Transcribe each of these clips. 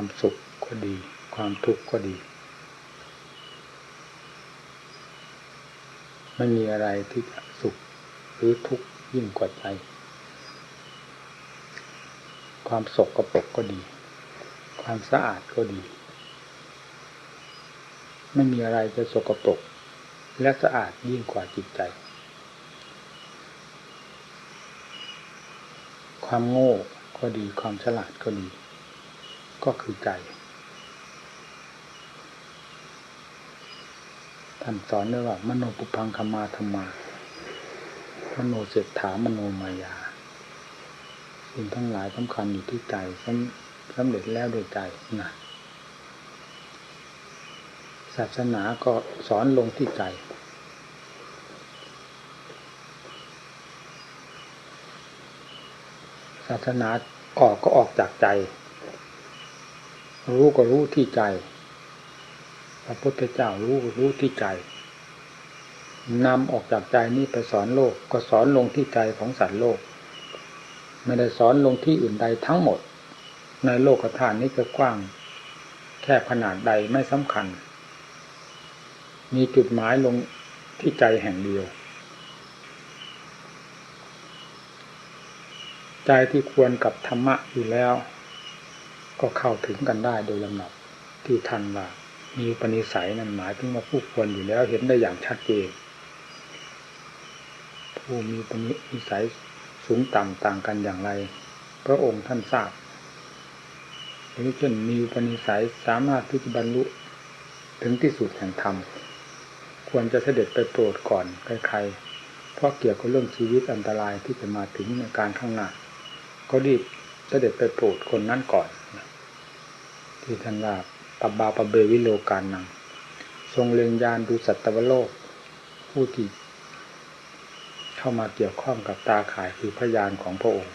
ความสุขก็ดี ความทุกข์ก็ดี ไม่มีอะไรที่จะสุขหรือทุกข์ยิ่งกว่าใจ ความสกปรกก็ดี ความสะอาดก็ดี ไม่มีอะไรจะสกปรกและสะอาดยิ่งกว่าจิตใจ ความโง่ก็ดีความฉลาดก็ดี ก็คือใจ ท่านสอนด้วยว่า มโนปุพังคมาธรรมามโนเศรษฐามโนมายาสิ่งทั้งหลายสำคัญอยู่ที่ใจสำเร็จแล้วโดยใจนะศาสนาก็สอนลงที่ใจศาสนาออกก็ออกจากใจ รู้ก็รู้ที่ใจ พระพุทธเจ้ารู้รู้ที่ใจนำออกจากใจนี้ไปสอนโลก ก็สอนลงที่ใจของสัตว์โลก ไม่ได้สอนลงที่อื่นใดทั้งหมด ในโลกฐานนี้จะกว้าง แค่ขนาดใดไม่สำคัญ มีจุดหมายลงที่ใจแห่งเดียว ใจที่ควรกับธรรมะอยู่แล้ว ก็เข้าถึงกันได้โดยลำดับที่ทันว่ามีปณิสัยนั้นหมายถึงว่าผู้ควรอยู่แล้วเห็นได้อย่างชัดเจนผู้มีปณิสัยสูงต่ำต่างกันอย่างไร พระองค์ท่านทราบหรือเช่นมีปณิสัยสามารถที่จะบรรลุถึงที่สุดแห่งธรรมควรจะเสด็จไปโปรดก่อนใครๆ เพราะเกี่ยวกับเรื่องชีวิตอันตรายที่จะมาถึงในการข้างหน้า ก็รีบเสด็จไปโปรดคนนั้นก่อน ที่ท่านว่าปบบาปเบวิโลการนัง ทรงเล็งยานดูสัตวโลก ผู้ที่เข้ามาเกี่ยวข้องกับตาข่ายคือพยานของพระองค์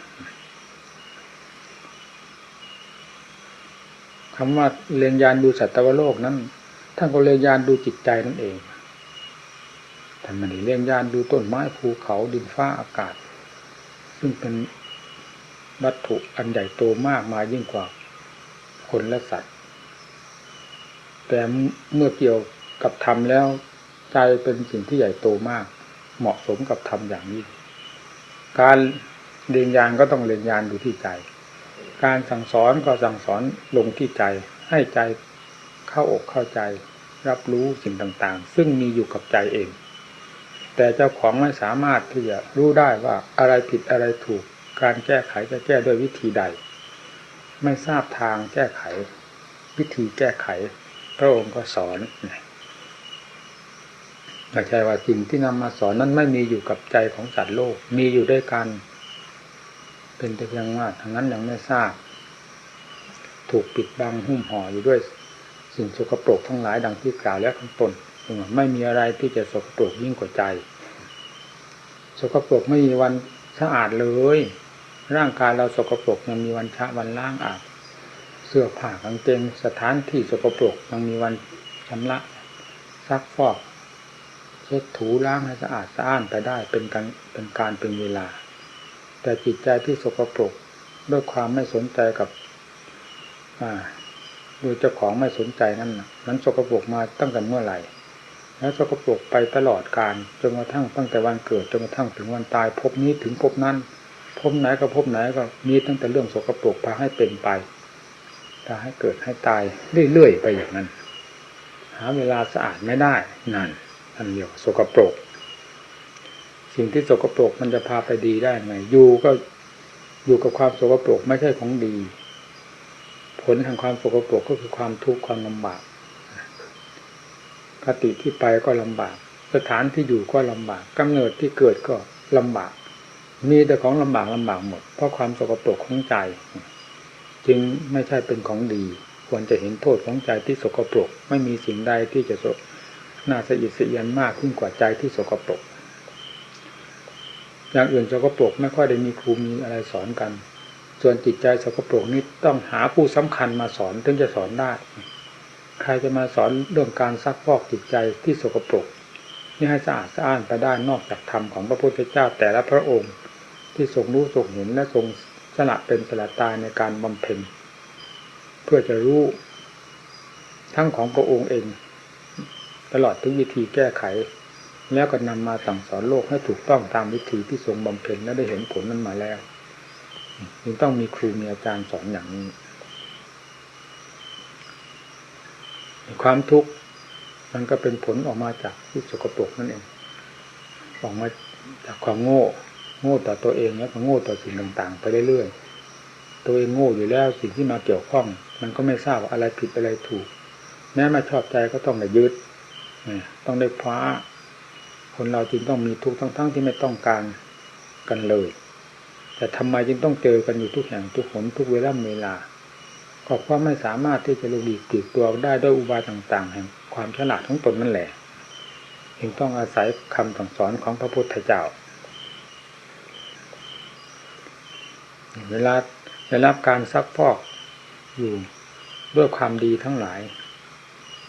คำว่าเรียนยานดูสัตวโลกนั้นท่านก็เรียนยานดูจิตใจนั่นเองท่านไม่ได้เรียนยานดูต้นไม้ภูเขาดินฟ้าอากาศ ซึ่งเป็นวัตถุอันใหญ่โตมากมายิ่งกว่า คนและสัตว์ แต่เมื่อเกี่ยวกับธรรมแล้ว ใจเป็นสิ่งที่ใหญ่โตมาก เหมาะสมกับธรรมอย่างนี้ การเรียนยานก็ต้องเรียนยานดูที่ใจ การสั่งสอนก็สั่งสอนลงที่ใจ ให้ใจเข้าอกเข้าใจ รับรู้สิ่งต่างๆ ซึ่งมีอยู่กับใจเอง แต่เจ้าของไม่สามารถที่จะรู้ได้ว่าอะไรผิดอะไรถูก การแก้ไขจะแก้ด้วยวิธีใด ไม่ทราบทางแก้ไข วิธีแก้ไข พระองค์ก็สอนไม่ใช่ว่าสิ่งที่นำมาสอนนั้นไม่มีอยู่กับใจของสัตว์โลก มีอยู่ด้วยกัน เป็นแต่เพียงว่าทางนั้นยังไม่ทราบ ถูกปิดบังหุ้มห่ออยู่ด้วย สิ่งสกปรกทั้งหลายดังที่กล่าวแล้วข้างต้นไม่มีอะไรที่จะสกปรกยิ่งกว่าใจ สกปรกไม่มีวันสะอาดเลย ร่างกายเราสกปรกยังมีวันชะวันล้างอาบเสื้อผ้ากางเกงสถานที่สกปรกยังมีวันชำระซักฟอกเช็ดถูล้างให้สะอาดสะอ้านไปได้เป็นการเป็นการเป็นเวลา แต่จิตใจที่สกปรกด้วยความไม่สนใจกับดยเจ้าของไม่สนใจนั่นนะมันสกปรกมาตั้งแต่เมื่อไหร่ แล้วสกปรกไปตลอดการจนกระทั่งตั้งแต่วันเกิดจนกระทั่งถึงวันตายพบนี้ถึงพบนั้น บไหนก็พบไหนก็มีตั้งแต่เรื่องสกปรกพาให้เป็นไปพาให้เกิดให้ตายเรื่อยๆไปอย่างนั้น หาเวลาสะอาดไม่ได้นั่นอันเดียวสกปรก สิ่งที่สกปรกมันจะพาไปดีได้ไงอยู่ก็อยู่กับความสกปรกไม่ใช่ของดี ผลแห่งความสกปรกก็คือความทุกข์ความลำบากคติที่ไปก็ลำบาก สถานที่อยู่ก็ลำบากกำเนิดที่เกิดก็ลำบาก มีแต่ของลำบากลำบากหมด เพราะความสกปรกของใจ จึงไม่ใช่เป็นของดี ควรจะเห็นโทษของใจที่สกปรก ไม่มีสิ่งใดที่จะน่าสะอิดสะเอียนมากขึ้นกว่าใจที่สกปรก อย่างอื่นสกปรกไม่ค่อยได้มีครูมีอะไรสอนกัน ส่วนจิตใจสกปรกนี้ต้องหาผู้สำคัญมาสอนถึงจะสอนได้ ใครจะมาสอนเรื่องการซักฟอกจิตใจที่สกปรกนี่ให้สะอาดสะอ้านไปได้นอกจากธรรมของพระพุทธเจ้าแต่ละพระองค์ ที่ทรงรู้ทรงเห็นและทรงสละเป็นสละตายในการบำเพ็ญเพื่อจะรู้ทั้งของพระองค์เอง ตลอดทุกวิธีแก้ไข แล้วก็นำมาสั่งสอนโลกให้ถูกต้องตามวิธีที่ทรงบำเพ็ญและได้เห็นผลนั้นมาแล้วจึงต้องมีครูมีอาจารย์สอนอย่างนี้ ความทุกข์มันก็เป็นผลออกมาจากที่สกปรกนั่นเอง ออกมาจากความโง่ โง่ต่อตัวเองแล้วก็โง่ต่อสิ่งต่างๆ ไปเรื่อยๆตัวเองโง่อยู่แล้วสิ่งที่มาเกี่ยวข้อง มันก็ไม่ทราบอะไรผิดอะไรถูก แม้ม่ชอบใจก็ต้องได้ยึดต้องได้คว้าคนเราจึงต้องมีทุกข์ทั้งๆที่ไม่ต้องการกันเลย แต่ทำไมจึงต้องเจอกันอยู่ทุกแห่งทุกหนทุกเวลาเวลาก็เพราะไม่สามารถที่จะลุกดีกลีกตัวได้ด้วยอุบายต่างๆ แห่งความฉลาดของตนนั่นแหละจึงต้องอาศัยคำสั่งสอนของพระพุทธเจ้า เวลาได้รับการซักฟอกอยู่ด้วยความดีทั้งหลาย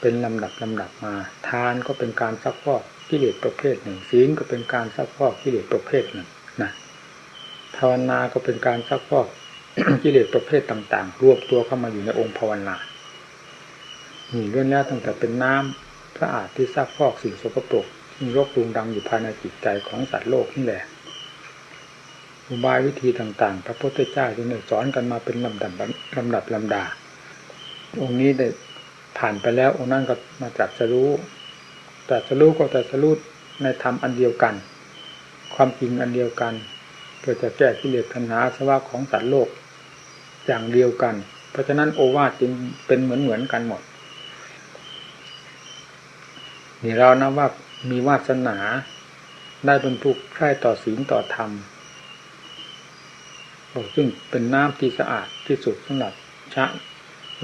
เป็นลำดับลำดับมา ทานก็เป็นการซักฟอกกิเลสประเภทหนึ่งศีลก็เป็นการซักฟอกกิเลสประเภทหนึ่งนะภาวนาก็เป็นการซักฟอกกิเลสประเภทต่างๆ รวบตัวเข้ามาอยู่ในองค์ภาวนานี่เรื่องนี้ตั้งแต่เป็นน้ำสะอาดที่ซักฟอกสิ่งสกปรกมีโรครุงดังอยู่ภายในจิตใจของสัตว์โลกนี่แหละ อุบายวิธีต่างๆ พระพุทธเจ้าจึงได้สอนกันมาเป็นลำดับลำดับลำดา องค์นี้ได้ผ่านไปแล้วองค์นั้นก็มาจัสรู้แต่สรู้ก็แต่สรู้ในธรรมอันเดียวกัน ความจริงอันเดียวกันเพื่อจะแก้กิเลสทันหาสวะของสัตว์โลกอย่างเดียวกัน เพราะฉะนั้นโอวาทจึงเป็นเหมือนเหมือนกันหมดนี่เรานะว่ามีวาสนาได้บรรทุกใคร่ต่อศีลต่อธรรม ซึ่งเป็นน้ำที่สะอาดที่สุดสำหรับชะ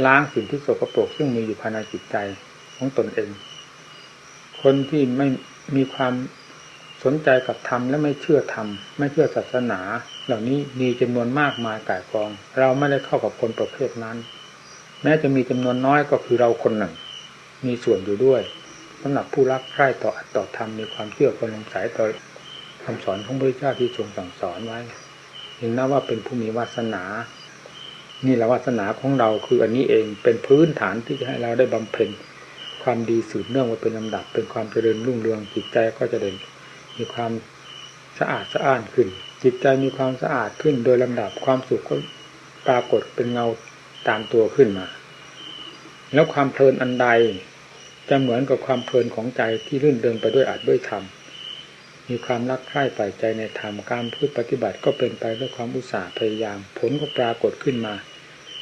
ล้างสิ่งที่สกปรกซึ่งมีอยู่ภายในจิตใจของตนเอง คนที่ไม่มีความสนใจกับธรรมและไม่เชื่อธรรมไม่เชื่อศาสนา เหล่านี้มีจำนวนมากมายก่ายกอง เราไม่ได้เข้ากับคนประเภทนั้น แม้จะมีจำนวนน้อยก็คือเราคนหนึ่ง มีส่วนอยู่ด้วยสำหรับผู้รักใคร่ต่ออัตต่อธรรมมีความเชื่อความลงสายต่อคำสอนของพระเจ้าที่ทรงสั่งสอนไว้ เห็นนะว่าเป็นผู้มีวาสนา นี่แหละวาสนาของเราคืออันนี้เองเป็นพื้นฐานที่จะให้เราได้บำเพ็ญความดีสืบเนื่องมาเป็นลำดับ เป็นความเจริญรุ่งเรืองจิตใจก็จะเด่นมีความสะอาดสะอ้านขึ้น จิตใจมีความสะอาดขึ้น โดยลำดับความสุขก็ปรากฏเป็นเงาตามตัวขึ้นมา แล้วความเพลินอันใดจะเหมือนกับความเพลินของใจที่รื่นเริงไปด้วยอาจด้วยธรรม มีความรักใคร่ใฝ่ใจในธรรมการพูดปฏิบัติก็เป็นไปด้วยความอุตสาห์พยายาม ผลก็ปรากฏขึ้นมา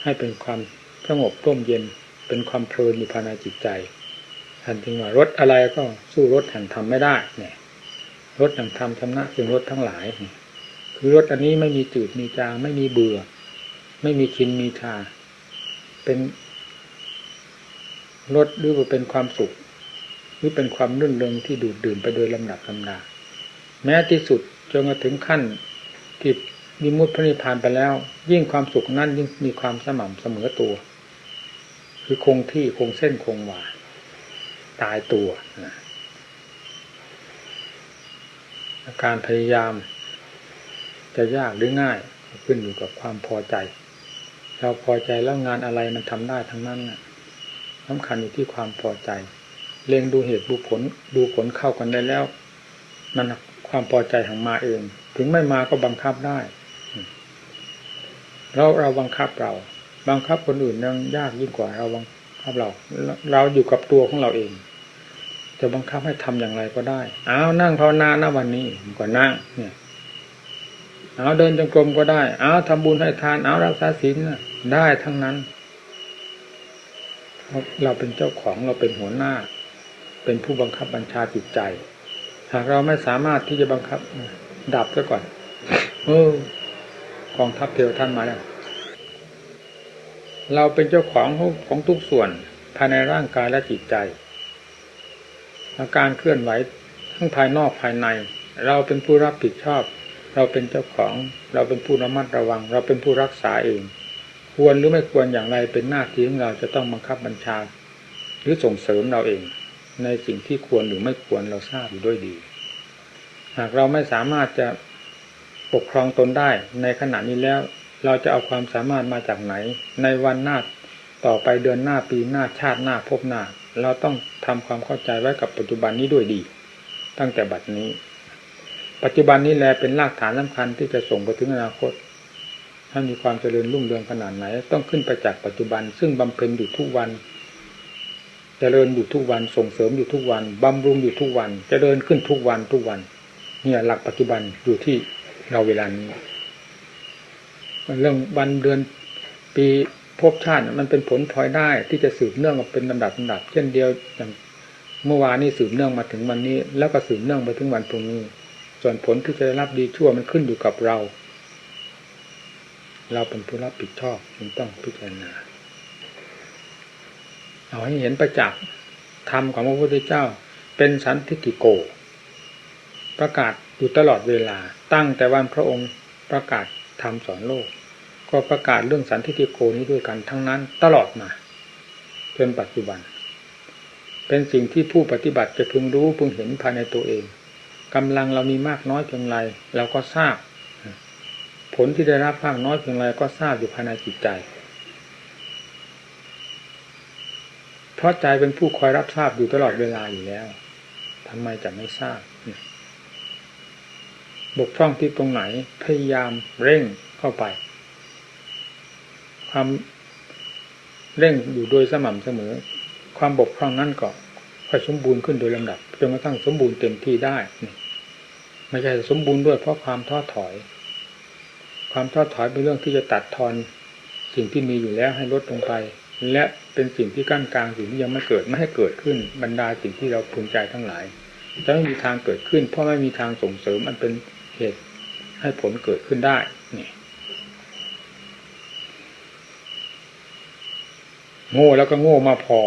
ให้เป็นความสงบร่มเย็น เป็นความเพลินอยู่ภายในจิตใจท่านจึงว่ารถอะไรก็สู้รถแห่งธรรมไม่ได้เนี่ยรถแห่งธรรมชำนะจึงรถทั้งหลาย คือรถอันนี้ไม่มีจืดมีจางไม่มีเบื่อ ไม่มีชินมีชาเป็นรถหรือว่าเป็นความสุข หรือเป็นความรื่นเริงที่ดูดดื่มไปโดยลำดับลำดา แม้ที่สุดจนมาถึงขั้นที่มีมุตพระนิพพานไปแล้ว ยิ่งความสุขนั้นยิ่งมีความสม่ำเสมอตัว คือคงที่คงเส้นคงวาตายตัวนะการพยายาม จะยากหรือง่ายขึ้นอยู่กับความพอใจ เราพอใจแล้วงานอะไรมันทำได้ทั้งนั้นสำคัญอยู่ที่ความพอใจ เล็งดูเหตุดูผลดูผลเข้ากันได้แล้ว มัน ความพอใจของมาเอง ถึงไม่มาก็บังคับได้ เราเราบังคับเรา บังคับคนอื่นยังยากยิ่งกว่าเราบังคับเรา เราอยู่กับตัวของเราเอง จะบังคับให้ทำอย่างไรก็ได้เอานั่งภาวนาณวันนี้ก็นั่ง เนี่ยเอาเดินจงกรมก็ได้เอาทำบุญให้ทานเอารักษาศีลได้ทั้งนั้นเราเป็นเจ้าของเราเป็นหัวหน้า เป็นผู้บังคับบัญชาจิตใจ หากเราไม่สามารถที่จะบังคับ ดับซะก่อนเออกองทัพเทวท่านมาแล้วเราเป็นเจ้าของของทุกส่วนภายในร่างกายและจิตใจ อาการเคลื่อนไหวทั้งภายนอกภายใน เราเป็นผู้รับผิดชอบ เราเป็นเจ้าของ เราเป็นผู้ระมัดระวัง เราเป็นผู้รักษาเอง ควรหรือไม่ควรอย่างไรเป็นหน้าที่ของเราจะต้องบังคับบัญชา หรือส่งเสริมเราเอง ในสิ่งที่ควรหรือไม่ควรเราทราบอยู่ด้วยดี หากเราไม่สามารถจะปกครองตนได้ในขณะนี้แล้ว เราจะเอาความสามารถมาจากไหน ในวันหน้าต่อไปเดือนหน้าปีหน้าชาติหน้าพบหน้า เราต้องทำความเข้าใจไว้กับปัจจุบันนี้ด้วยดี ตั้งแต่บัดนี้ ปัจจุบันนี้แลเป็นรากฐานสำคัญที่จะส่งไปถึงอนาคต ถ้ามีความเจริญรุ่งเรืองขนาดไหน ต้องขึ้นไปจากปัจจุบัน ซึ่งบำเพ็ญอยู่ทุกวัน จริญอยู่ทุกวันส่งเสริมอยู่ทุกวันบำรุงอยู่ทุกวันเจริญขึ้นทุกวันทุกวัน เนี่ยหลักปัจจุบันอยู่ที่เราเวลานี้เรื่องวันเดือนปีภพชาติมันเป็นผลพลอยได้ที่จะสืบเนื่องกับเป็นลำดับลำดับ เช่นเดียวอย่างเมื่อวานนี้สืบเนื่องมาถึงวันนี้ แล้วก็สืบเนื่องไปถึงวันพรุ่งนี้ ส่วนผลที่จะได้รับดีชั่วมันขึ้นอยู่กับเรา เราเป็นผู้รับผิดชอบจึงต้องพิจารณา เอาให้เห็นประจักษ์ธรรมของพระพุทธเจ้า เป็นสันทิฏฐิโก ประกาศอยู่ตลอดเวลา ตั้งแต่วันพระองค์ประกาศธรรมสอนโลก ก็ประกาศเรื่องสันทิฏฐิโกนี้ด้วยกันทั้งนั้นตลอดมาจนปัจจุบัน เป็นสิ่งที่ผู้ปฏิบัติจะพึงรู้พึงเห็นภายในตัวเองกำลังเรามีมากน้อยเพียงไรเราก็ทราบ ผลที่ได้รับมากน้อยเพียงไรก็ทราบอยู่ภายในจิตใจ เพราะใจเป็นผู้คอยรับทราบอยู่ตลอดเวลาอยู่แล้วทำไมจะไม่ทราบบกพร่องที่ตรงไหนพยายามเร่งเข้าไป ความเร่งอยู่โดยสม่ำเสมอ ความบกพร่องนั่นก็ค่อยสมบูรณ์ขึ้นโดยลำดับจนกระทั่งสมบูรณ์เต็มที่ได้ไม่ใช่สมบูรณ์ด้วยเพราะความท้อถอย ความท้อถอยเป็นเรื่องที่จะตัดทอนสิ่งที่มีอยู่แล้วให้ลดลงไป และเป็นสิ่งที่กั้นกลางสิ่งที่ยังไม่เกิดไม่ให้เกิดขึ้นบรรดาสิ่งที่เราพึงใจทั้งหลายจะไม่มีทางเกิดขึ้น เพราะไม่มีทางส่งเสริมมันเป็นเหตุให้ผลเกิดขึ้นได้นี่โง่แล้วก็โง่มาพอ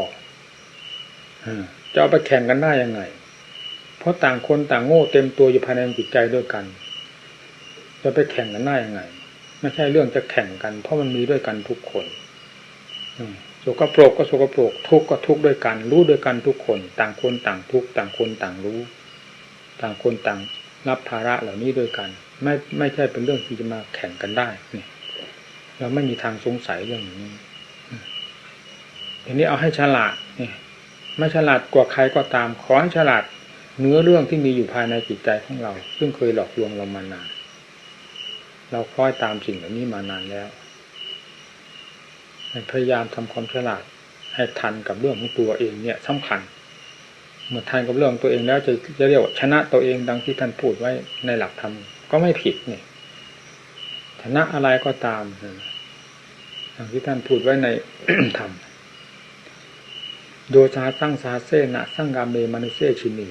จะเอาไปแข่งกันได้ยังไง เพราะต่างคนต่างโง่เต็มตัวอยู่ภายในจิตใจด้วยกัน จะไปแข่งกันได้ยังไง ไม่ใช่เรื่องจะแข่งกัน เพราะมันมีด้วยกันทุกคน สกโปรกก็โสกโปรกทุกข์ก็ทุกข์ด้วยกัน รู้ด้วยกันทุกคน ต่างคนต่างทุกข์ต่างคนต่างรู้ ต่างคนต่างรับภาระเหล่านี้ด้วยกัน ไม่ไม่ใช่เป็นเรื่องที่จะมาแข่งกันได้นี่เราไม่มีทางสงสัยเรื่องนี้ทีนี้เอาให้ฉลาดนี่ไม่ฉลาดกว่าใครก็ตาม ขอให้ฉลาดเนื้อเรื่องที่มีอยู่ภายในจิตใจของเรา ซึ่งเคยหลอกลวงเรามานาน เราคล้อยตามสิ่งเหล่านี้มานานแล้ว พยายามทำความฉลาดให้ทันกับเรื่องของตัวเองเนี่ยสำคัญ เมื่อทันกับเรื่องตัวเองแล้วจะจะเรียกว่าชนะตัวเองดังที่ท่านพูดไว้ในหลักธรรมก็ไม่ผิดนี่ชนะอะไรก็ตามดังที่ท่านพูดไว้ในธรรมโยชาตั้งสาเซนะสังกามเมมนุเซชินี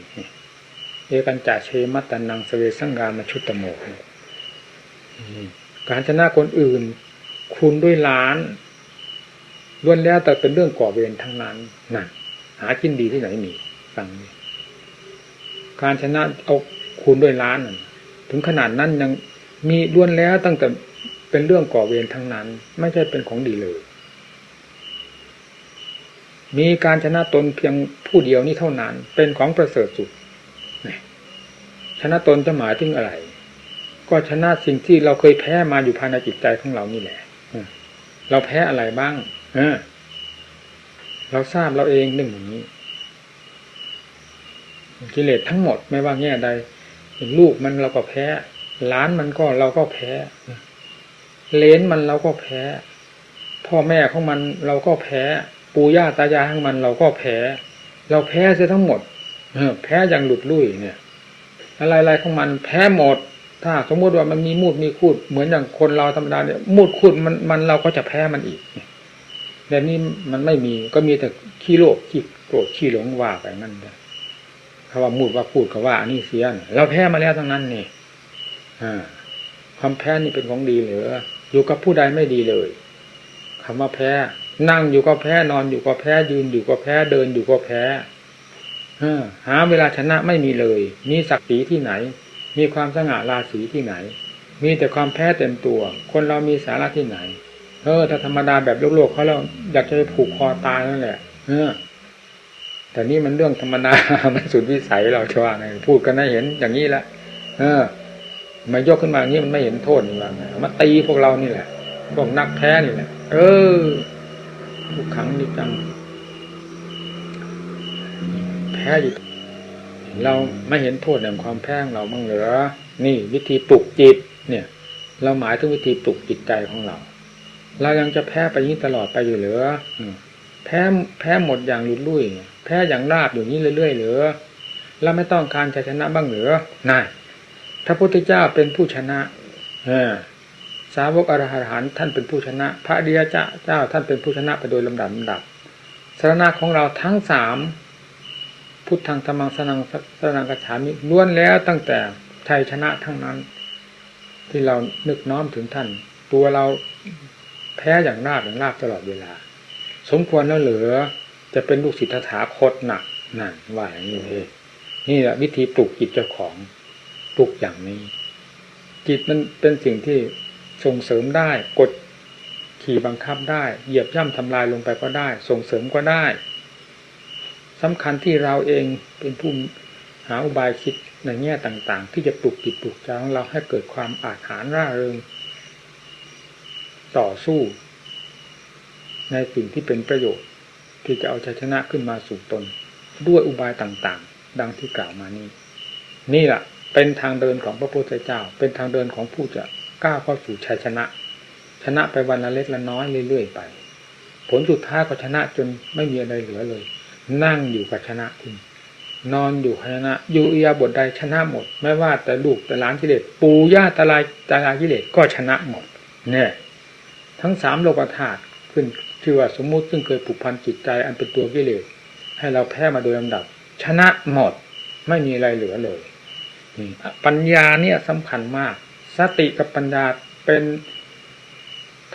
เอกันจ่าเชมัตตันังสเวสังกามชุตตโมการชนะคนอื่น คุณด้วยล้าน ล้วนแล้วแต่เป็นเรื่องก่อเวรทั้งนั้นนั่นหากินดีที่ไหนมีฟังนี่การชนะเอาคูณด้วยล้านถึงขนาดนั้นยังมีล้วนแล้วตั้งแต่เป็นเรื่องก่อเวรทั้งนั้น ไม่ใช่เป็นของดีเลย มีการชนะตนเพียงผู้เดียวนี้เท่านั้น เป็นของประเสริฐสุดชนะตนจะหมายถึงอะไร ก็ชนะสิ่งที่เราเคยแพ้มาอยู่ภายในจิตใจของเรานี่แหละเราแพ้อะไรบ้าง เราทราบเราเองเรื่งอย่างนี้กิเลสทั้งหมดไม่ว่าแง่ใดลูกมันเราก็แพ้ล้านมันก็เราก็แพ้เลนมันเราก็แพ้ พ่อแม่ของมันเราก็แพ้ ปู่ย่าตายายของมันเราก็แพ้ เราแพ้เสียทั้งหมดเอแพ้อย่างหลุดลุ่ยเนี่ย อะไรๆของมันแพ้หมด ถ้าสมมติว่ามันมีมูดมีคูดเหมือนอย่างคนเราธรรมดาเนี่ยมูดคูดมันมันเราก็จะแพ้มันอีก แบบนี้มันไม่มีก็มีแต่ขี้โลภขี้โกรธขี้หลงว่าไปนั่นเลยคำว่ามูดว่าพูดเขาว่าอันนี้เสียนเราแพ้มาแล้วทั้งนั้นนี่ความแพ้นี่เป็นของดีหรืออยู่กับผู้ใดไม่ดีเลยคำว่าแพ้ นั่งอยู่ก็แพ้นอนอยู่ก็แพ้ยืนอยู่ก็แพ้เดินอยู่ก็แพ้หาเวลาชนะไม่มีเลย มีศักดิ์ศรีที่ไหน มีความสง่าราศีที่ไหน มีแต่ความแพ้เต็มตัว คนเรามีสาระที่ไหน เออถ้าธรรมดาแบบโลกๆเขาแล้วอยากจะไปผูกคอตายนั่นแหละเออแต่นี่มันเรื่องธรรมดา มันสุดวิสัยเราชว่าไงพูดกันให้เห็นอย่างนี้แหละเออ มายกขึ้นมาอย่างนี้มันไม่เห็นโทษนี่ว่ามาตีพวกเรานี่แหละพวกนักแพ้นี่แหละ เออทุกขังนิจังแพ้อยู่เราไม่เห็นโทษแห่งความแพ้งเราบ้างเหรอ นี่วิธีปลุกจิต เนี่ย เราหมายถึงวิธีปลุกจิตใจของเรา เรายังจะแพ้ไปอย่างนี้ตลอดไปอยู่เหรออืมแพ้แพ้หมดอย่างลุดลุ่ย แพ้อย่างราบอยู่นี้เรื่อยๆเหรือเราไม่ต้องการชัยชนะบ้างเหรือน่าพระพุทธเจ้าเป็นผู้ชนะสาวกอรหันท่านเป็นผู้ชนะ พระเดียเจ้าเจ้าท่านเป็นผู้ชนะไปโดยลำดับลำดับสารณะของเราทั้งสามพุทธังธรรมังสนังสนังกัจฉามิล้วนแล้วตั้งแต่ชัยชนะทั้งนั้น ที่เรานึกน้อมถึงท่าน ตัวเรา แพ้อย่างราบอย่างราบตลอดเวลา สมควรแล้วเหลือจะเป็นลูกศิษย์ถาคตหนักนั่นว่าอย่างนี้เองนี่แหละวิธีปลุกจิตเจ้าของปลุกอย่างนี้ จิตมันเป็นสิ่งที่ส่งเสริมได้กดขี่บังคับได้ เหยียบย่ำทำลายลงไปก็ได้ ส่งเสริมก็ได้สำคัญที่เราเองเป็นผู้หาอุบายคิดในแง่ต่าง ๆ ที่จะปลุกจิตปลุกใจของเราให้เกิดความอาถรรร่าเริง ต่อสู้ ในสิ่งที่เป็นประโยชน์ ที่จะเอาชัยชนะขึ้นมาสู่ตน ด้วยอุบายต่างๆ ดังที่กล่าวมานี้ นี่แหละเป็นทางเดินของพระพุทธเจ้า เป็นทางเดินของผู้จะก้าวเข้าสู่ชัยชนะ ชนะไปวันละเล็กละน้อยเรื่อยๆไป ผลสุดท้ายก็ชนะจนไม่มีอะไรเหลือเลย นั่งอยู่กับชนะคุณนอนอยู่ชนะ อยู่อียาบทใดชนะหมด ไม่ว่าแต่ลูกแต่หลานกิเลสปูย่าตายายตายายกิเลสก็ชนะหมดเนี่ย ทั้งสามโลกธาตุขึ้นชื่อว่าสมมุติซึ่งเคยผูกพันจิตใจอันเป็นตัวกิเลสให้เราแพ้มาโดยลำดับ ชนะหมดไม่มีอะไรเหลือเลยปัญญาเนี่ยสำคัญมาก สติกับปัญญาเป็น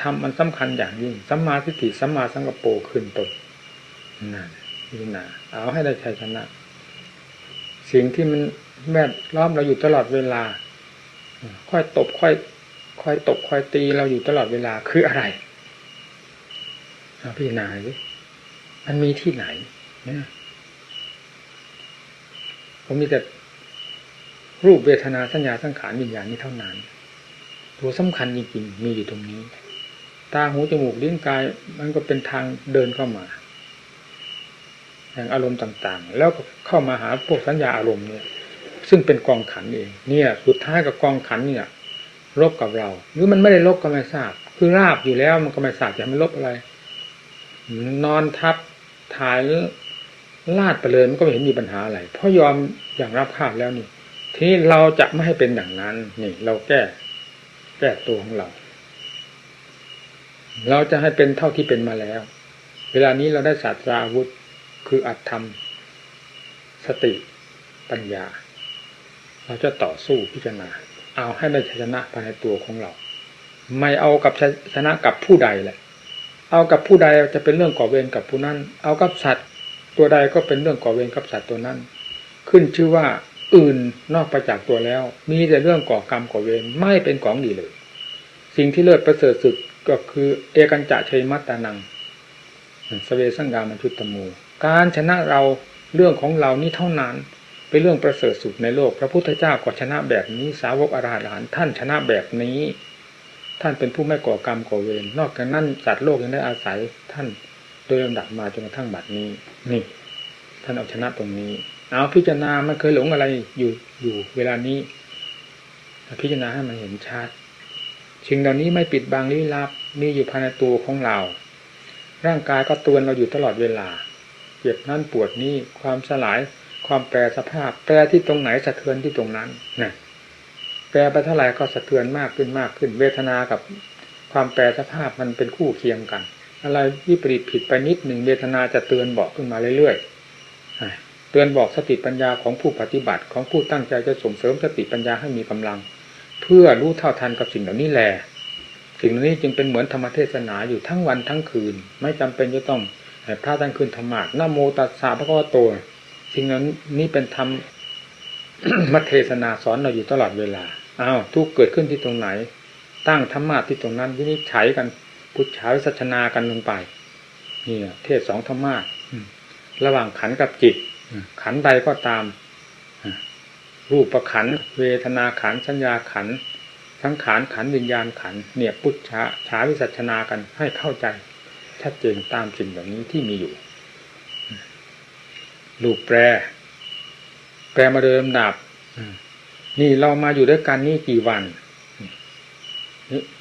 ธรรมมันสำคัญอย่างยิ่งสัมมาทิฏฐิสัมมาสังกปรขึ้นตนนั่นนี่นะเอาให้ได้ชัยชนะ สิ่งที่มันแวดล้อมเราอยู่ตลอดเวลา ค่อยตบค่อย คอยตบค่อยตีเราอยู่ตลอดเวลาคืออะไรเอาพี่นาดิมันมีที่ไหนเนี่ยผมมีแต่รูปเวทนาสัญญาสังขารวิญญาณนี้เท่านั้น ตัวสำคัญจริงๆมีอยู่ตรงนี้ ตาหูจมูกลิ้นกายมันก็เป็นทางเดินเข้ามาแห่งอารมณ์ต่างๆ แล้วเข้ามาหาพวกสัญญาอารมณ์เนี่ย ซึ่งเป็นกองขันเอง เนี่ย สุดท้ายกับกองขันเนี่ย ลบกับเรา หรือมันไม่ได้ลบก็ไม่ทราบ คือราบอยู่แล้วมันก็ไม่ทราบจะมันลบอะไร นอนทับถ่ายลาดไปเลยมันก็ไม่เห็นมีปัญหาอะไร เพราะยอมอย่างรับคาบแล้วนี่ ทีนี้เราจะไม่ให้เป็นอย่างนั้นนี่ เราแก้ แก้ตัวของเรา เราจะให้เป็นเท่าที่เป็นมาแล้ว เวลานี้เราได้ศาสตราอาวุธ คืออัตธรรม สติปัญญา เราจะต่อสู้พิจารณา เอาให้ได้ชนะภายในตัวของเรา ไม่เอากับชนะกับผู้ใดแหละ เอากับผู้ใดจะเป็นเรื่องก่อเวรกับผู้นั้น เอากับสัตว์ ตัวใดก็เป็นเรื่องก่อเวรกับสัตว์ตัวนั้น ขึ้นชื่อว่าอื่นนอกไปจากตัวแล้ว มีแต่เรื่องก่อกรรมก่อเวรไม่เป็นของดีเลย สิ่งที่เลิศประเสริฐสุดก็คือเอกันจะชัยมัตตานังสเวสังกามันชุตตมูการชนะเราเรื่องของเรานี้เท่านั้น เป็นเรื่องประเสริฐสุดในโลก พระพุทธเจ้าก็ชนะแบบนี้ สาวกอรหันต์ท่านชนะแบบนี้ ท่านเป็นผู้ไม่ก่อกรรมก่อเวรนอกจากนั้นสัตว์โลกยังได้อาศัยท่านโดยลำดับมาจนกระทั่งบัดนี้ นี่ ท่านเอาชนะตรงนี้ เอาพิจารณามันเคยหลงอะไรอยู่อยู่เวลานี้พิจารณาให้มันเห็นชัดสิ่งเหล่านี้ไม่ปิดบังลี้ลับมีอยู่ภายในตัวของเรา ร่างกายก็ตือนเราอยู่ตลอดเวลา เจ็บนั่นปวดนี่ความสลาย ความแปรสภาพ แปรที่ตรงไหนสะเทือนที่ตรงนั้นนะแปรไปเท่าไหร่ก็สะเทือนมากขึ้นมากขึ้น เวทนากับความแปรสภาพมันเป็นคู่เคียงกัน อะไรวิปริตผิดไปนิดหนึ่งเวทนาจะเตือนบอกขึ้นมาเรื่อยๆเตือนบอกสติปัญญาของผู้ปฏิบัติของผู้ตั้งใจจะส่งเสริมสติปัญญาให้มีกำลัง เพื่อรู้เท่าทันกับสิ่งเหล่านี้แหละสิ่งเหล่านี้จึงเป็นเหมือนธรรมเทศนาอยู่ทั้งวันทั้งคืน ไม่จำเป็นจะต้องพระทั้งคืนธรรมะนโมตัสสะพระก็โต สิ่งนั้นนี้เป็นธรรมมัเทศนาสอนเราอยู่ตลอดเวลาอ้าวทุกเกิดขึ้นที่ตรงไหน ตั้งธรรมะที่ตรงนั้นวินิจฉัยกันพุทธาวิสัชนากันลงไปนี่เทศสองธรรมะระหว่างขันกับจิตขันใดก็ตามรูปประขันเวทนาขันสัญญาขันสังขารขันวิญญาณขันเนี่ยพุทธาชาวิสัชนากันให้เข้าใจชชัดเจนตามสิ่งเหล่านี้ที่มีอยู่ รูปแปร แปรมาโดยลำดับนี่เรามาอยู่ด้วยกันนี่กี่วัน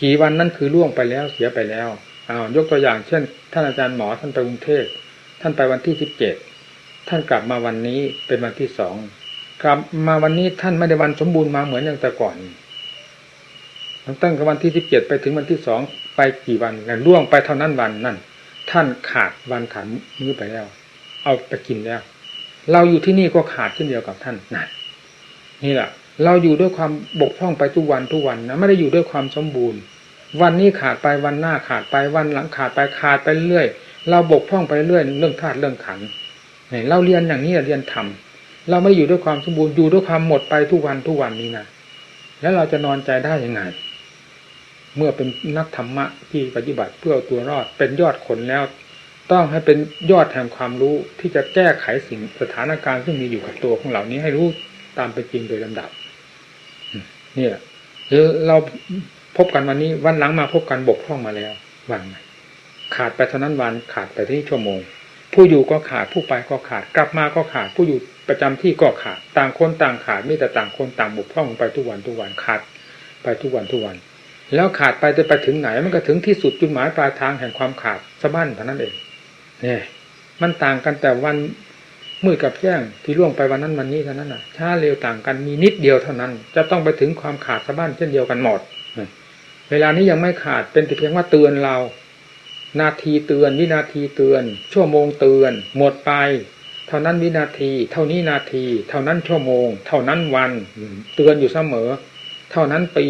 กี่วันนั่นคือล่วงไปแล้วเสียไปแล้วอ้าวยกตัวอย่างเช่น ท่านอาจารย์หมอท่านไปกรุงเทพท่านไปวันที่สิบเจ็ดท่านกลับมาวันนี้เป็นวันที่สองกลับมาวันนี้ท่านไม่ได้วันสมบูรณ์มาเหมือนอย่างแต่ก่อนตั้งแต่วันที่สิบเจ็ดไปถึงวันที่สองไปกี่วันแล้วล่วงไปเท่านั้นวันนั่นท่านขาดวันขาดมื้อไปแล้ว เอาไปกินแล้ว เราอยู่ที่นี่ก็ขาดเช่นเดียวกับท่านนั่นนี่แหละเราอยู่ด้วยความบกพร่องไปทุกวันทุกวันนะไม่ได้อยู่ด้วยความสมบูรณ์ วันนี้ขาดไปวันหน้าขาดไปวันหลังขาดไปขาดไปเรื่อยเราบกพร่องไปเรื่อยเรื่องธาตุเรื่องขันเราเรียนอย่างนี้เรียนทำเราไม่อยู่ด้วยความสมบูรณ์อยู่ด้วยความหมดไปทุกวันทุกวันนี้นะแล้วเราจะนอนใจได้ยังไง เมื่อเป็นนักธรรมะที่ปฏิบัติเพื่อตัวรอดเป็นยอดขนแล้ว ต้องให้เป็นยอดแห่งความรู้ที่จะแก้ไขสิ่งสถานการณ์ซึ่งมีอยู่กับตัวของเหล่านี้ให้รู้ตามเป็นจริงโดยลำดับเนี่ยเราพบกันวันนี้วันหลังมาพบกันบกพร่องมาแล้ววันขาดไปเท่านั้นวันขาดไปที่ชั่วโมง ผู้อยู่ก็ขาดผู้ไปก็ขาด กลับมาก็ขาด ผู้อยู่ประจำที่ก็ขาด ต่างคนต่างขาดไม่แต่ต่างคนต่างบกพร่องไปทุกวันทุกวันขาดไปทุกวันทุกวันแล้วขาดไปจะไปถึงไหนมันก็ถึงที่สุดจุดหมายปลายทางแห่งความขาดสะบั้นเท่านั้นเอง เนี่ยมันต่างกันแต่วันมืดกับแจ้งที่ล่วงไปวันนั้นวันนี้เท่านั้นน่ะช้าเร็วต่างกันมีนิดเดียวเท่านั้น จะต้องไปถึงความขาดสะบั้นเช่นเดียวกันหมดเวลานี้ยังไม่ขาดเป็นแต่เพียงว่าเตือนเรา นาทีเตือน วินาทีเตือน ชั่วโมงเตือน หมดไป เท่านั้นวินาที เท่านี้นาที เท่านั้นชั่วโมง เท่านั้นวัน เตือนอยู่เสมอ เท่านั้นปี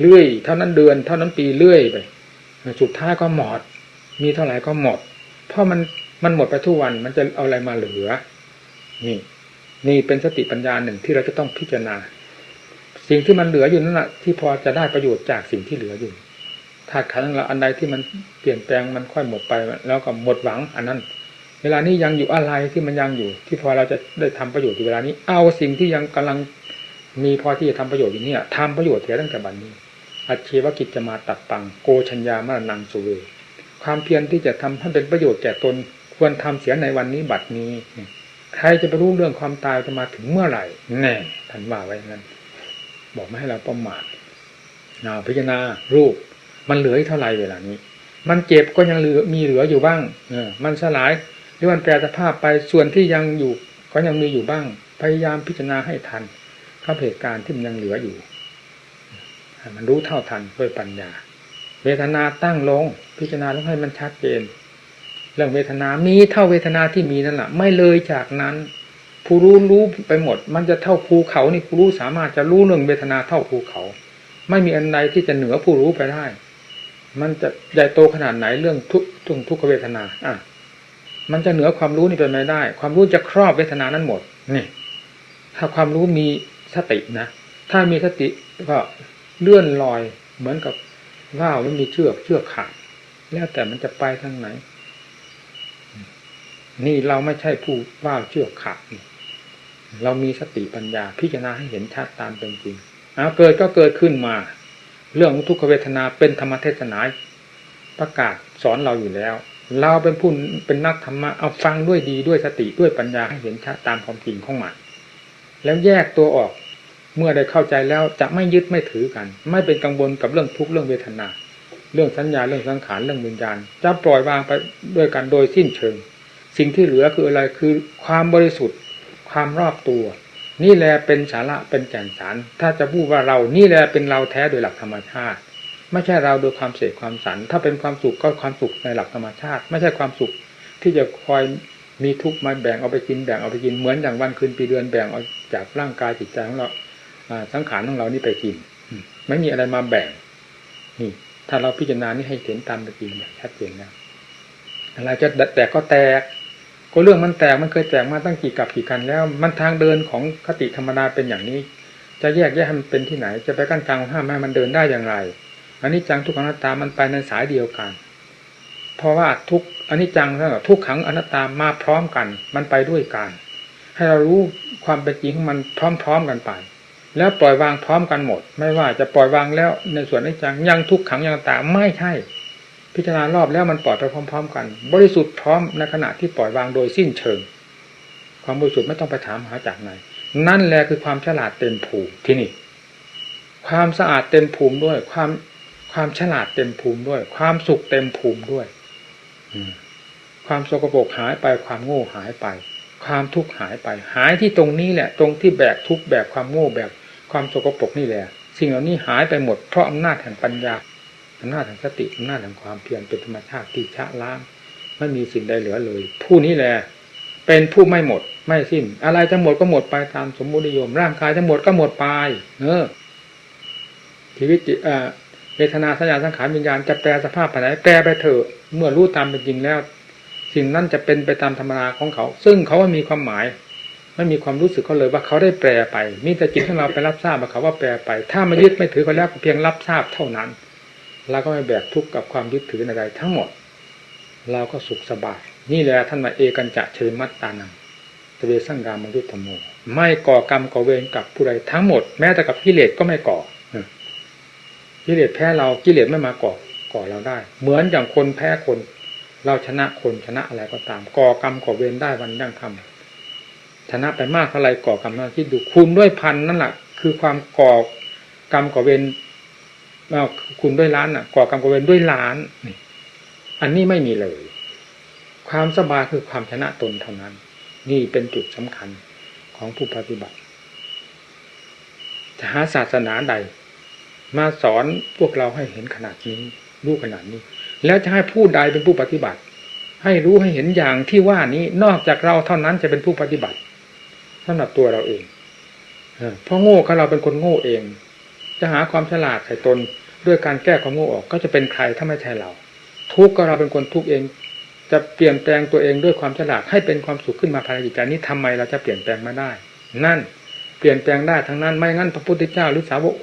เรื่อย เท่านั้นเดือน เท่านั้นปีเรื่อยไปสุดท้ายก็หมด มีเท่าไหร่ก็หมด เพราะมันมันหมดไปทุกวันมันจะเอาอะไรมาเหลือ นี่ นี่เป็นสติปัญญาหนึ่งที่เราจะต้องพิจารณา สิ่งที่มันเหลืออยู่นั่นแหละที่พอจะได้ประโยชน์จากสิ่งที่เหลืออยู่ธาตุขันธ์เราอันใดที่มันเปลี่ยนแปลงมันค่อยหมดไปแล้วก็หมดหวังอันนั้น เวลานี้ยังอยู่อะไรที่มันยังอยู่ ที่พอเราจะได้ทำประโยชน์ในเวลานี้ เอาสิ่งที่ยังกำลังมีพอที่จะทำประโยชน์อยู่เนี่ยทำประโยชน์เสียตั้งแต่บัดนนี้ อัจฉวกิจจะมาตัดตังโกชัญญามรนังสุเว ความเพียรที่จะทำให้เป็นประโยชน์แก่ตน ควรทำเสียในวันนี้บัดนี้ ใครจะไปรู้เรื่องความตายจะมาถึงเมื่อไหร่แน่ท่านว่าไว้งั้น บอกไม่ให้เราประมาทนาพิจารณารูป มันเหลือเท่าไรเวลานี้ มันเจ็บก็ยังเหลือมีเหลืออยู่บ้าง เออ มันสลายหรือมันแปรสภาพไปส่วนที่ยังอยู่ ก็ยังมีอยู่บ้าง พยายามพิจารณาให้ทันกับเหตุการณ์ที่มันยังเหลืออยู่มันรู้เท่าทันด้วยปัญญา เวทนาตั้งลง พิจารณาต้องให้มันชัดเจนเรื่องเวทนามีเท่าเวทนาที่มีนั่นแหละไม่เลยจากนั้นผู้รู้รู้ไปหมด มันจะเท่าภูเขานี่ผู้รู้สามารถจะรู้เรื่องเวทนาเท่าภูเขา ไม่มีอันใดที่จะเหนือผู้รู้ไปได้ มันจะใหญ่โตขนาดไหนเรื่องทุกทุกทุกเวทนา อะ มันจะเหนือความรู้นี่เป็นไม่ได้ ความรู้จะครอบเวทนานั้นหมดนี่ถ้าความรู้มีสตินะถ้ามีสติก็เลื่อนลอยเหมือนกับ ว่าวมันมีเชือกเชือกขาดแล้วแต่มันจะไปทางไหน นี่เราไม่ใช่ผู้ว่าเชื่อขาดเรามีสติปัญญา พิจารณาให้เห็นชัดตามเป็นจริงเอาเกิดก็เกิดขึ้นมา เรื่องทุกขเวทนาเป็นธรรมเทศนาประกาศสอนเราอยู่แล้ว เราเป็นผู้เป็นนักธรรมะเอาฟังด้วยดีด้วยสติด้วยปัญญาให้เห็นชัดตามความจริงของมันแล้วแยกตัวออก เมื่อได้เข้าใจแล้วจะไม่ยึดไม่ถือกัน ไม่เป็นกังวลกับเรื่องทุกข์เรื่องเวทนา เรื่องสัญญาเรื่องสังขารเรื่องวิญญาณ จะปล่อยวางไปด้วยกันโดยสิ้นเชิง สิ่งที่เหลือคืออะไรคือความบริสุทธิ์ ความรอบตัว นี่แหละเป็นสาระเป็นแก่นสาร ถ้าจะพูดว่าเรานี่แหละเป็นเราแท้โดยหลักธรรมชาติ ไม่ใช่เราโดยความเสกความสัน ถ้าเป็นความสุขก็ความสุขในหลักธรรมชาติ ไม่ใช่ความสุขที่จะคอยมีทุกข์มาแบ่งเอาไปกินแบ่งเอาไปกินเหมือนอย่างวันคืนปีเดือนแบ่งเอาจากร่างกายจิตใจของเรา สังขารของเรานี่ไปกินไม่มีอะไรมาแบ่ง นี่ ถ้าเราพิจารณานี่ให้เห็นตามเป็นจริงอย่างชัดเจนนะอะไรจะแตกก็แตก ก็เรื่องมันแตกมันเคยแตกมาตั้งกี่กับกี่กันแล้ว มันทางเดินของคติธรรมดาเป็นอย่างนี้ จะแยกแยกให้มันเป็นที่ไหน จะไปกั้นกลางห้ามให้มันเดินได้อย่างไรอันนี้จังทุกขังอนัตตามันไปในสายเดียวกัน เพราะว่าทุกอันนี้จังแล้วทุกขังอนัตตามาพร้อมกัน มันไปด้วยกัน ให้เรารู้ความเป็นจริงของมันพร้อม ๆกันไป แล้วปล่อยวางพร้อมกันหมด ไม่ว่าจะปล่อยวางแล้วในส่วนนี้จังยังทุกขังยังตาไม่ใช่ พิจารณารอบแล้วมันปล่อยไปพร้อม ๆ กัน บริสุทธิ์พร้อมในขณะที่ปล่อยวางโดยสิ้นเชิง ความบริสุทธิ์ไม่ต้องไปถามหาจากไหนนั่นแหละคือความฉลาดเต็มภูมิที่นี่ ความสะอาดเต็มภูมิด้วย ความความฉลาดเต็มภูมิด้วย ความสุขเต็มภูมิด้วยความโสกปรกหายไปความโง่หายไป ความทุกข์หายไป หายที่ตรงนี้แหละ ตรงที่แบกทุกข์แบกความโง่แบก ความสกปรกนี่แหละ สิ่งเหล่านี้หายไปหมดเพราะอำนาจแห่งปัญญาอำนาจแห่งสติอำนาจแห่งความเพียรเป็นธรรมชาติที่ชะล้างไม่มีสิ่งใดเหลือเลย ผู้นี้แหละเป็นผู้ไม่หมด ไม่สิ้น อะไรจะหมดก็หมดไปตามสมมุติยม ร่างกายจะหมดก็หมดไปเออชีวิตจิตอ่าเวทนาสัญญาสังขารวิญญาณจะแปลสภาพไปไหนแปลไปเถอะเมื่อรู้ตามเป็นจริงแล้ว สิ่งนั้นจะเป็นไปตามธรรมนาของเขา ซึ่งเขาไม่มีความหมาย ไม่มีความรู้สึกเขาเลยว่าเขาได้แปลไปมีแต่จิตของเราไปรับทราบว่าเขาว่าแปลไป ถ้าไม่ยึดไม่ถือเขาแล้วเพียงรับทราบเท่านั้นเราก็ไม่แบกทุกข์กับความยึดถือใดๆทั้งหมด เราก็สุขสบาย นี่แหละท่านว่าเอกันจะเชยมัตตานังตเวสังกามยุทธโมไม่ก่อกรรมก่อเวรกับผู้ใดทั้งหมด แม้แต่กับกิเลสก็ไม่ก่อกิเลสแพ้เรากิเลสไม่มาก่อก่อเราได้ เหมือนอย่างคนแพ้คน เราชนะคนชนะอะไรก็ตาม ก่อกรรมก่อเวรได้วันยั่งคำ ชนะไปมากเท่าไรก่อกรรมนั้นคิดดูคูณด้วยพันนั่นแหละคือความก่อกรรมก่อเวรคูณด้วยล้านน่ะ ก่อกรรมก่อเวรด้วยล้านนี่อันนี้ไม่มีเลย ความสบายคือความชนะตนเท่านั้น นี่เป็นจุดสำคัญของผู้ปฏิบัติจะหาศาสนาใด มาสอนพวกเราให้เห็นขนาดนี้รู้ขนาดนี้ แล้วจะให้ผู้ใดเป็นผู้ปฏิบัติ ให้รู้ให้เห็นอย่างที่ว่านี้นอกจากเราเท่านั้นจะเป็นผู้ปฏิบัติ สำหรับตัวเราเองเพราะโง่ก็เราเป็นคนโง่เอง จะหาความฉลาดใส่ตนด้วยการแก้ความโง่ออกก็จะเป็นใครถ้าไม่ใช่เรา ทุกข์ก็เราเป็นคนทุกข์เอง จะเปลี่ยนแปลงตัวเองด้วยความฉลาดให้เป็นความสุขขึ้นมาภายในจิตใจนี้ทำไมเราจะเปลี่ยนแปลงมาได้ นั่นเปลี่ยนแปลงได้ทั้งนั้นไม่งั้นพระพุทธเจ้าหรือสาวก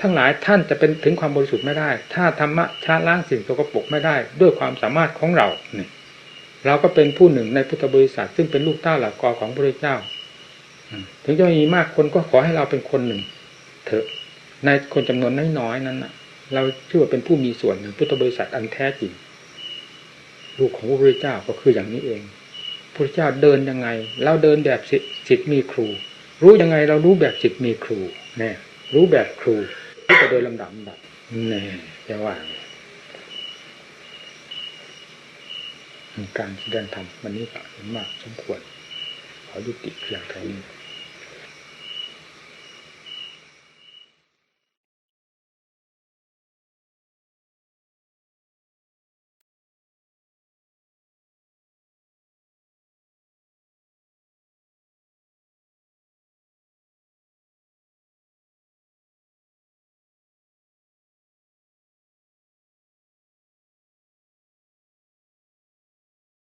ทั้งหลายท่านจะเป็นถึงความบริสุทธิ์ไม่ได้ ถ้าธรรมะชาล้างสิ่งสกปรกไม่ได้ ด้วยความสามารถของเราเนี่ยเราก็เป็นผู้หนึ่งในพุทธบริษัทซึ่งเป็นลูกเต้าหลักกอของพระพุทธเจ้า ถึงจะมีมากคนก็ขอให้เราเป็นคนหนึ่ง เถอะ ในคนจำนวนน้อยๆนั้นนะเราชื่อว่าเป็นผู้มีส่วนหนึ่งพุทธบริษัทอันแท้จริงลูกของพระพุทธเจ้าก็คืออย่างนี้เองพระพุทธเจ้าเดินยังไง เราเดินแบบสิทธิ์มีครู รู้ยังไงเรารู้แบบสิทธิ์มีครูเนี่ยรู้แบบครูที่จะโดยลำดับแบบแน่จะว่าการแสดงธรรมวันนี้ก็เห็นมากสมควรขอยุติเพียงเท่านี้